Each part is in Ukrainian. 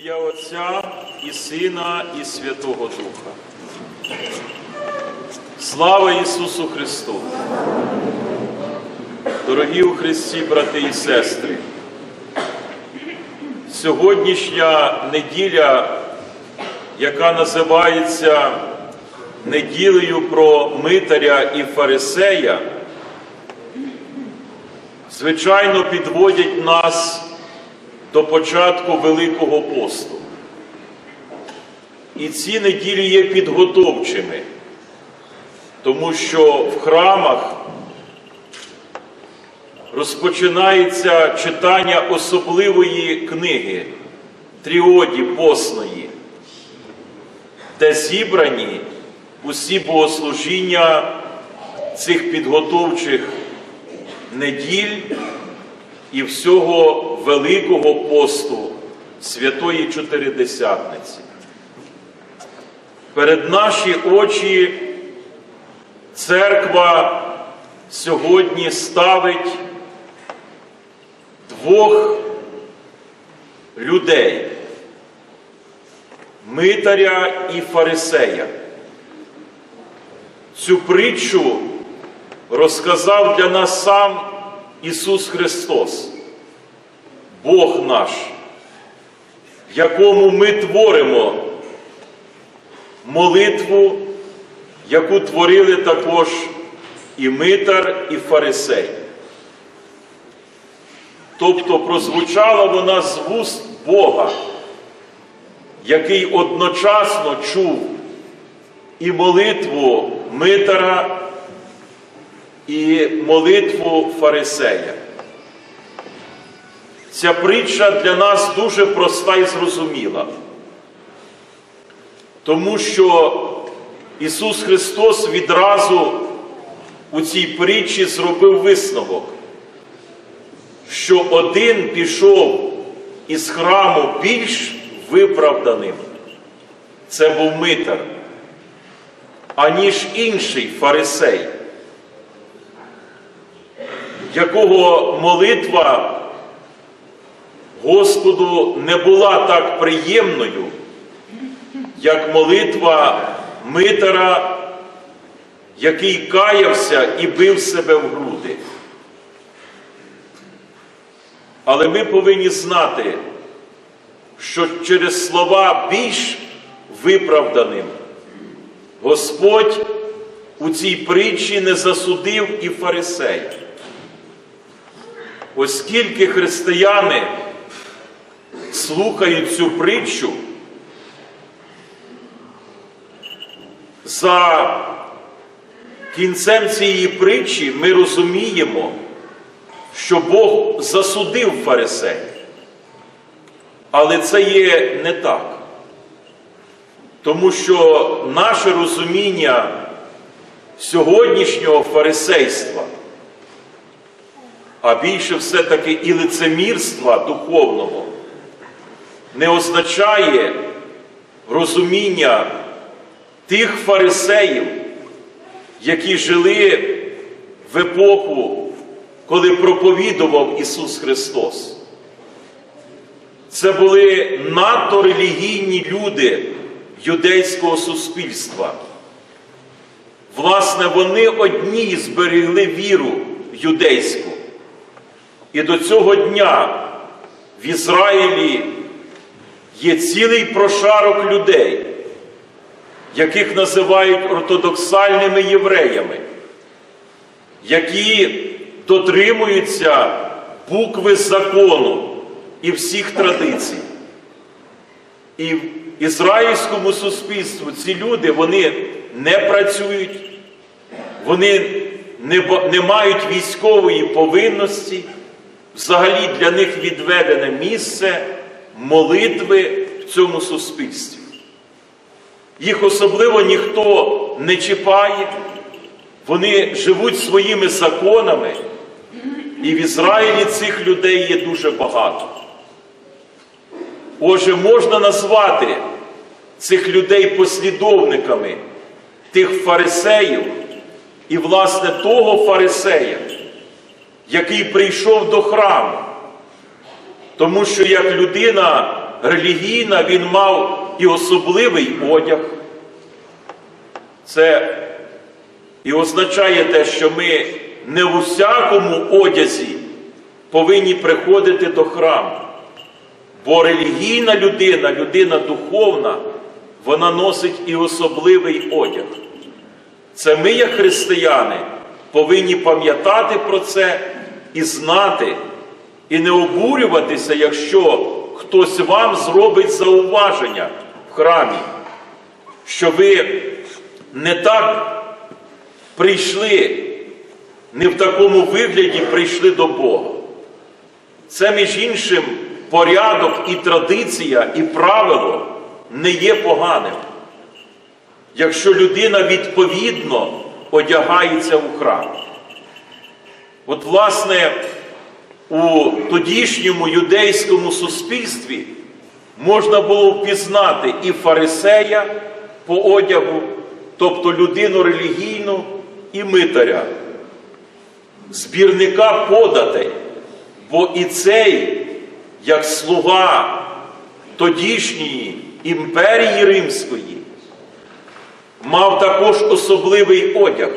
ім'я Отця і Сина, і Святого Духа. Слава Ісусу Христу! Дорогі у Христі, брати і сестри! Сьогоднішня неділя, яка називається неділею про Митаря і Фарисея, звичайно, підводять нас до початку Великого посту. І ці неділі є підготовчими, тому що в храмах розпочинається читання особливої книги Тріоді Посної, де зібрані усі богослужіння цих підготовчих неділь і всього Великого посту Святої Чотиридесятниці. Перед наші очі церква сьогодні ставить двох людей Митаря і Фарисея. Цю притчу розказав для нас сам Ісус Христос, Бог наш, якому ми творимо молитву, яку творили також і Митар, і Фарисей. Тобто прозвучала вона з вуст Бога, який одночасно чув і молитву Митара, і молитву Фарисея. Ця притча для нас дуже проста і зрозуміла, тому що Ісус Христос відразу у цій притчі зробив висновок, що один пішов із храму більш виправданим, це був митар, аніж інший фарисей, якого молитва Господу не була так приємною, як молитва митара, який каявся і бив себе в груди. Але ми повинні знати, що через слова більш виправданим Господь у цій притчі не засудив і фарисей. Оскільки християни слухають цю притчу, за кінцем цієї притчі ми розуміємо, що Бог засудив фарисей. Але це є не так. Тому що наше розуміння сьогоднішнього фарисейства, а більше все-таки і лицемірства духовного, не означає розуміння тих фарисеїв, які жили в епоху, коли проповідував Ісус Христос. Це були надто релігійні люди юдейського суспільства. Власне, вони одні зберегли віру юдейську. І до цього дня в Ізраїлі є цілий прошарок людей, яких називають ортодоксальними євреями, які дотримуються букви закону і всіх традицій. І в ізраїльському суспільству ці люди вони не працюють, вони не, не мають військової повинності, взагалі для них відведене місце молитви в цьому суспільстві. Їх особливо ніхто не чіпає, вони живуть своїми законами, і в Ізраїлі цих людей є дуже багато. Отже, можна назвати цих людей послідовниками тих фарисеїв і, власне, того фарисея, який прийшов до храму. Тому що як людина релігійна, він мав і особливий одяг. Це і означає те, що ми не в усякому одязі повинні приходити до храму. Бо релігійна людина, людина духовна, вона носить і особливий одяг. Це ми, як християни, повинні пам'ятати про це і знати, і не обурюватися, якщо хтось вам зробить зауваження в храмі, що ви не так прийшли, не в такому вигляді прийшли до Бога. Це, між іншим, порядок і традиція, і правило не є поганим. Якщо людина відповідно одягається у храм. От, власне, у тодішньому юдейському суспільстві можна було впізнати і фарисея по одягу, тобто людину релігійну, і митаря, збірника податей, бо і цей, як слуга тодішньої імперії Римської, мав також особливий одяг.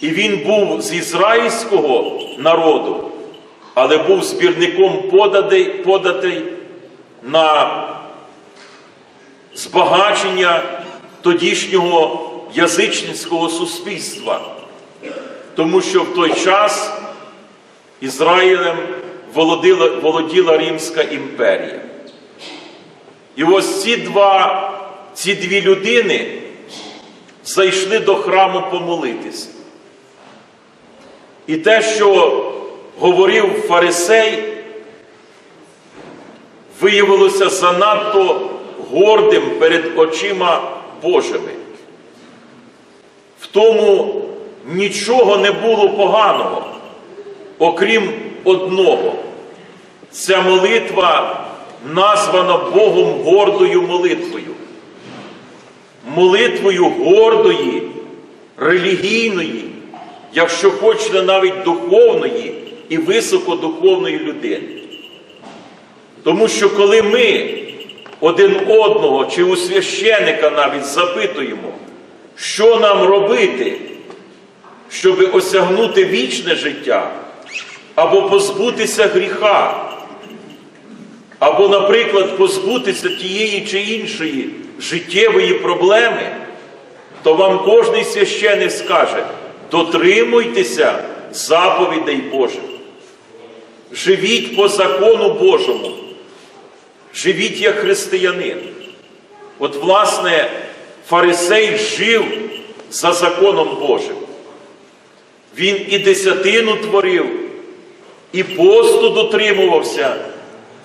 І він був з ізраїльського народу, але був збірником податей, податей на збагачення тодішнього язичницького суспільства, тому що в той час Ізраїлем володіла, володіла Римська імперія. І ось ці два, ці дві людини зайшли до храму помолитися. І те, що говорив фарисей, виявилося занадто гордим перед очима Божими. В тому нічого не було поганого, окрім одного. Ця молитва названа Богом гордою молитвою. Молитвою гордої, релігійної, якщо хочете, навіть духовної і високодуховної людини. Тому що коли ми один одного чи у священика навіть запитуємо, що нам робити, щоб осягнути вічне життя, або позбутися гріха, або, наприклад, позбутися тієї чи іншої життєвої проблеми, то вам кожний священик скаже, дотримуйтеся заповідей Божих. Живіть по закону Божому. Живіть як християнин. От, власне, фарисей жив за законом Божим. Він і десятину творив, і посту дотримувався.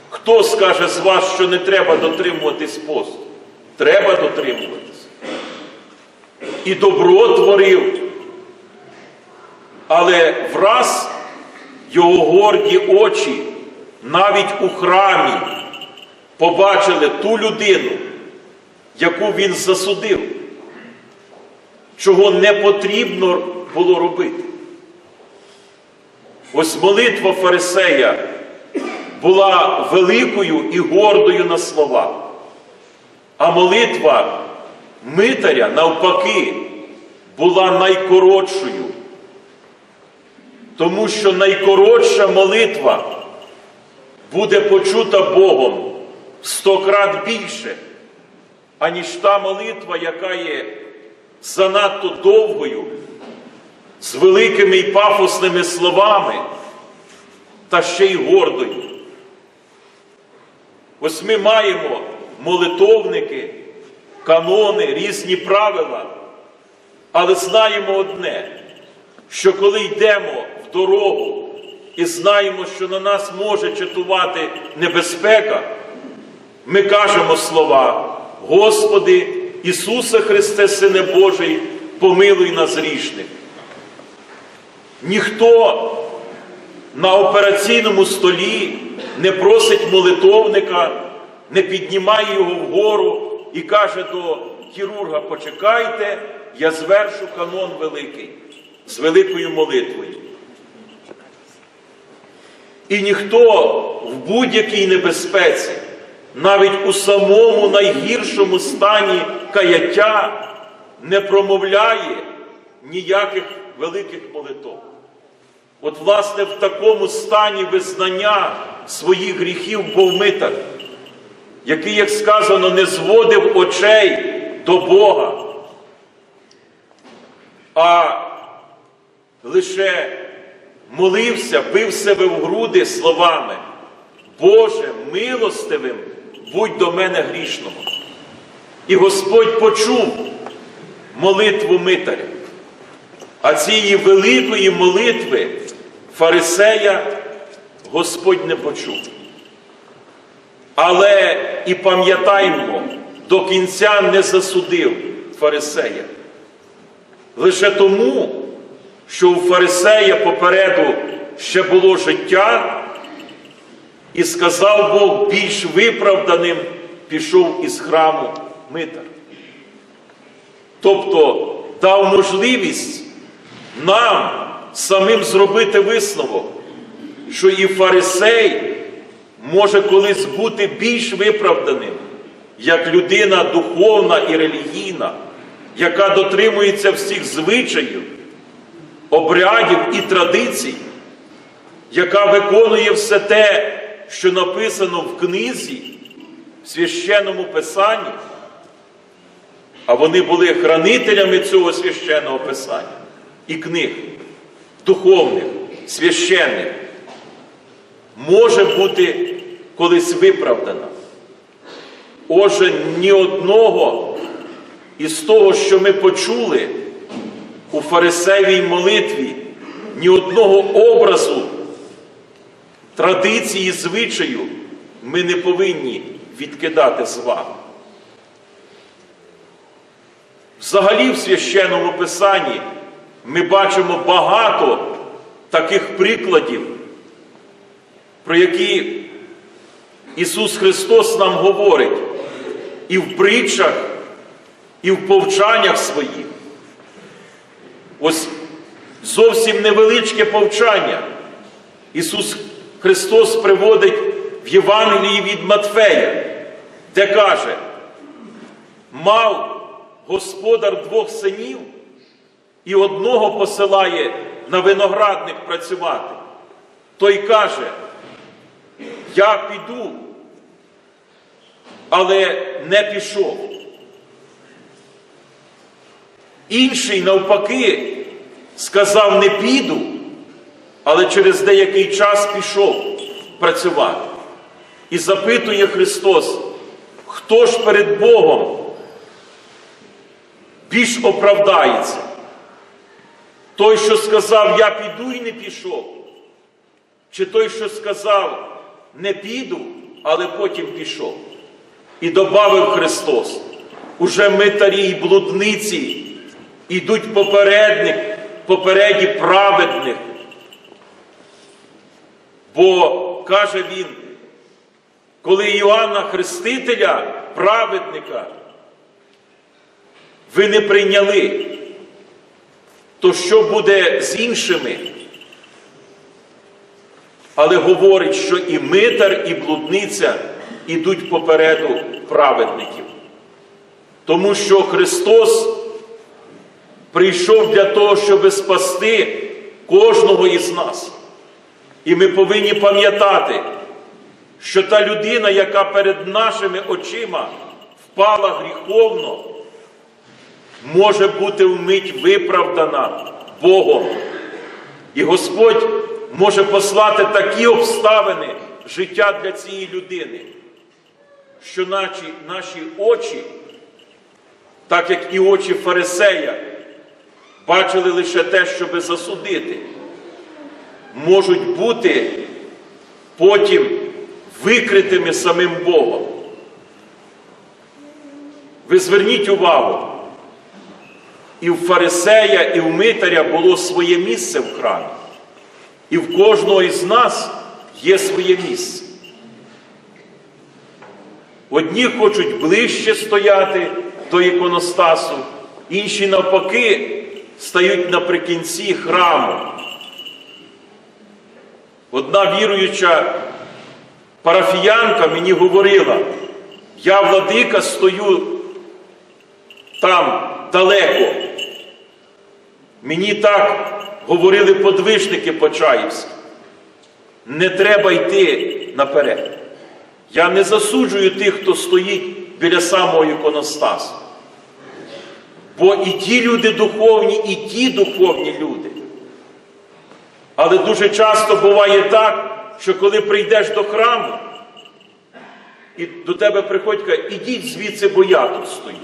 Хто скаже з вас, що не треба дотримуватись посту? Треба дотримуватись. І добро творив. Але враз його горді очі навіть у храмі побачили ту людину, яку він засудив, чого не потрібно було робити. Ось молитва Фарисея була великою і гордою на слова, а молитва митаря, навпаки, була найкоротшою. Тому що найкоротша молитва буде почута Богом сто крат більше, аніж та молитва, яка є занадто довгою, з великими і пафосними словами, та ще й гордою. Ось ми маємо молитовники, канони, різні правила, але знаємо одне, що коли йдемо дорогу і знаємо, що на нас може чатувати небезпека, ми кажемо слова, Господи, Ісусе Христе, Сине Божий, помилуй нас грішних. Ніхто на операційному столі не просить молитовника, не піднімає його вгору і каже до хірурга: почекайте, я звершу канон великий з великою молитвою. І ніхто в будь-якій небезпеці, навіть у самому найгіршому стані каяття, не промовляє ніяких великих молитов. От, власне, в такому стані визнання своїх гріхів був митар, який, як сказано, не зводив очей до Бога, а лише молився, бив себе в груди словами, Боже, милостивим, будь до мене грішного. І Господь почув молитву митаря. А цієї великої молитви фарисея Господь не почув. Але і пам'ятаймо, до кінця не засудив фарисея. Лише тому, що у фарисея попереду ще було життя, і сказав Бог більш виправданим пішов із храму митар. Тобто дав можливість нам самим зробити висновок, що і фарисей може колись бути більш виправданим, як людина духовна і релігійна, яка дотримується всіх звичаїв, обрядів і традицій, яка виконує все те, що написано в книзі, в священному писанні, а вони були хранителями цього священного писання. І книг, духовних, священних, може бути колись виправдана. Отже, ні одного із того, що ми почули у фарисеївій молитві, ні одного образу, традиції, звичаю ми не повинні відкидати з вами. Взагалі в священному писанні ми бачимо багато таких прикладів, про які Ісус Христос нам говорить і в притчах, і в повчаннях своїх. Ось зовсім невеличке повчання. Ісус Христос приводить в Євангелії від Матфея, де каже, мав господар двох синів і одного посилає на виноградник працювати. Той каже, я піду, але не пішов. Інший, навпаки, сказав, не піду, але через деякий час пішов працювати. І запитує Христос, хто ж перед Богом більш оправдається? Той, що сказав, я піду і не пішов, чи той, що сказав, не піду, але потім пішов. І добавив Христос, уже митарі і блудниці ідуть попередник, попереді праведних. Бо каже він, коли Іоанна Хрестителя, праведника, ви не прийняли, то що буде з іншими? Але говорить, що і митар, і блудниця ідуть попереду праведників. Тому що Христос прийшов для того, щоб спасти кожного із нас. І ми повинні пам'ятати, що та людина, яка перед нашими очима впала гріховно, може бути вмить виправдана Богом. І Господь може послати такі обставини життя для цієї людини, що наші, наші очі, так як і очі Фарисея, бачили лише те, щоби засудити, можуть бути потім викритими самим Богом. Ви зверніть увагу, і в фарисея, і в митаря було своє місце в храмі. І в кожного із нас є своє місце. Одні хочуть ближче стояти до іконостасу, інші навпаки стають наприкінці храму. Одна віруюча парафіянка мені говорила, я владика стою там далеко. Мені так говорили подвижники Почаївські. Не треба йти наперед. Я не засуджую тих, хто стоїть біля самого іконостасу. Бо і ті люди духовні, і ті духовні люди. Але дуже часто буває так, що коли прийдеш до храму, і до тебе приходять, кажуть, ідіть звідси, бо я тут стою.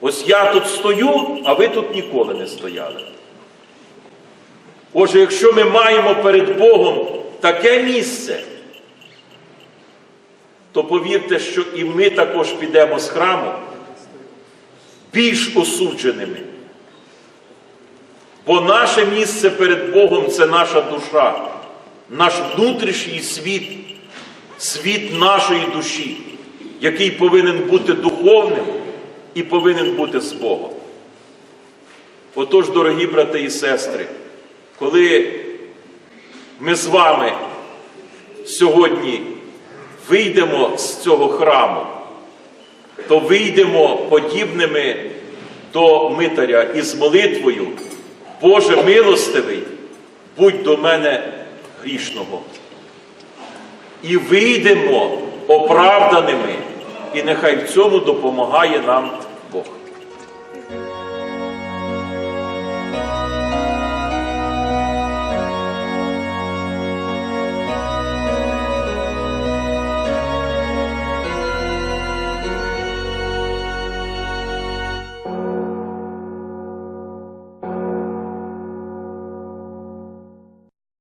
Ось я тут стою, а ви тут ніколи не стояли. Отже, якщо ми маємо перед Богом таке місце, то повірте, що і ми також підемо з храму більш осудженими. Бо наше місце перед Богом це наша душа, наш внутрішній світ, світ нашої душі, який повинен бути духовним і повинен бути з Богом. Отож, дорогі брати і сестри, коли ми з вами сьогодні вийдемо з цього храму, то вийдемо подібними до митаря із молитвою, Боже милостивий, будь до мене грішного. І вийдемо оправданими, і нехай в цьому допомагає нам Бог.